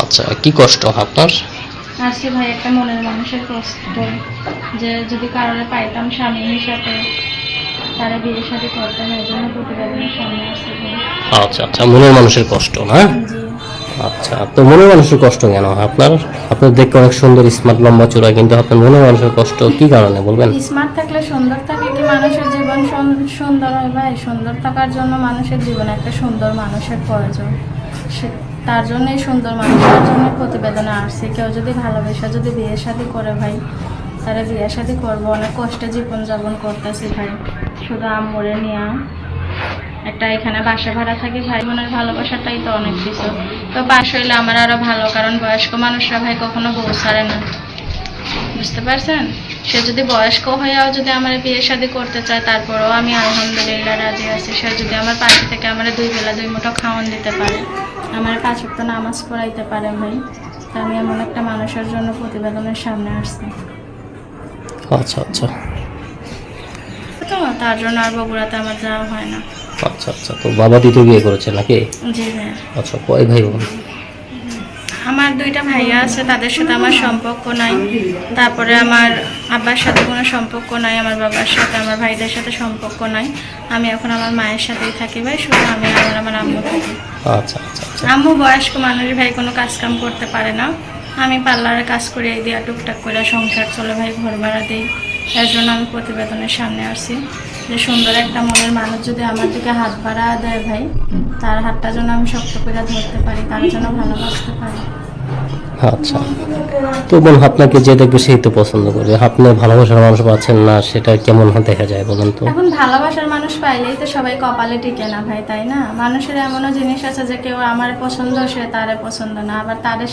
আচ্ছা কি কষ্ট আপনার? ভাই একটা মনের মানুষের কষ্ট। যে যদি কারোর পাইতাম স্বামী হিসাবে তারা বিয়ে শাদী করতাম এই জন্য প্রতিবেদনের সামনে আসছে আচ্ছা আচ্ছা মনের মানুষের কষ্ট না? আচ্ছা তো মনের মানুষের কষ্ট কেন? আপনার আপনার দেখতে অনেক সুন্দর স্মার্ট লম্বা চূড়া কিন্তু আপনার মনের মানুষের কষ্ট কি কারণে বলবেন? স্মার্ট থাকলে সুন্দর থাকলে কি? মানুষের জীবন সুন্দর হয় ভাই। সুন্দর থাকার জন্য মানুষের জীবনে একটা সুন্দর মানুষের প্রয়োজন। তার জন্যই সুন্দর মানুষের জন্য প্রতিবেদনে আসছে। কেউ যদি ভালোবেসে যদি বিয়ে শাদী করে ভাই, তারা বিয়ে শাদী করব, অনেক কষ্টে জীবন যাপন করতেছি ভাই। শুধু আমরে নিয়ে একটা এখানে বাসা ভাড়া থাকি, ভাই বোনের ভালোবাসাটাই তো অনেক কিছু। তো বাস হইলে আমার আরও ভালো, কারণ বয়স্ক মানুষরা ভাই কখনো বউ ছাড়ে না। বুঝতে পারছেন? সে যদি বয়স্ক হয়েও যদি আমার বিয়ে শাদী করতে চায়, তারপরেও আমি আলহামদুলিল্লাহ রাজি আছি। সে যদি আমার পাশে থেকে আমার দুই বেলা দুই মুঠো খাওয়ান দিতে পারে। আমার পাঁচ ওয়াক্ত নামাজ পড়াইতে পারে ভাই আমি এমন একটা মানুষের জন্য প্রতিবেদনের সামনে আসছি। আচ্ছা আচ্ছা। তো তার জন্য আর বগুড়াতে আমার যাওয়া হয় না। আচ্ছা আচ্ছা। তো বাবা দ্বিতীয় বিয়ে করেছে নাকি? জি ভাই আচ্ছা কয় ভাই বোন? আমার দুইটা ভাইয়া আছে তাদের সাথে আমার সম্পর্ক নাই। তারপরে আমার আব্বার সাথে কোনো সম্পর্ক নাই আমার বাবার সাথে আমার ভাইদের সাথে সম্পর্ক নাই। আমি এখন আমার মায়ের সাথেই থাকি ভাই শুধু আমি আমার থাকি আচ্ছা আচ্ছা আচ্ছা। আম্মু বয়স্ক মানুষ, ভাই কোনো কাজ কাম করতে পারে না। আমি পার্লারে কাজ করে দিয়া টুকটাক করে সংসার চলে ভাই, ঘর ভাড়া দিই। এর জন্য আমি প্রতিবেদনের সামনে আসি যে সুন্দর একটা মনের মানুষ যদি আমার দিকে হাত বাড়া দেয় ভাই, তার হাতটা যেন আমি শক্ত করে ধরতে পারি, তার জন্য ভালোবাসতে পারি। আচ্ছা। তো বোন আপনাকে যে দেখবে সেই তো পছন্দ করে আপনি ভালোবাসার মানুষ পাচ্ছেন না, সেটা কেমন দেখা যায় বলেন তো? এখন ভালোবাসার মানুষ পাইলেই তো সবাই কপালে টিকে না ভাই, তাই না? মানুষের এমনও জিনিস আছে যে কেউ আমার পছন্দ, সে তারে পছন্দ না, আবার তারে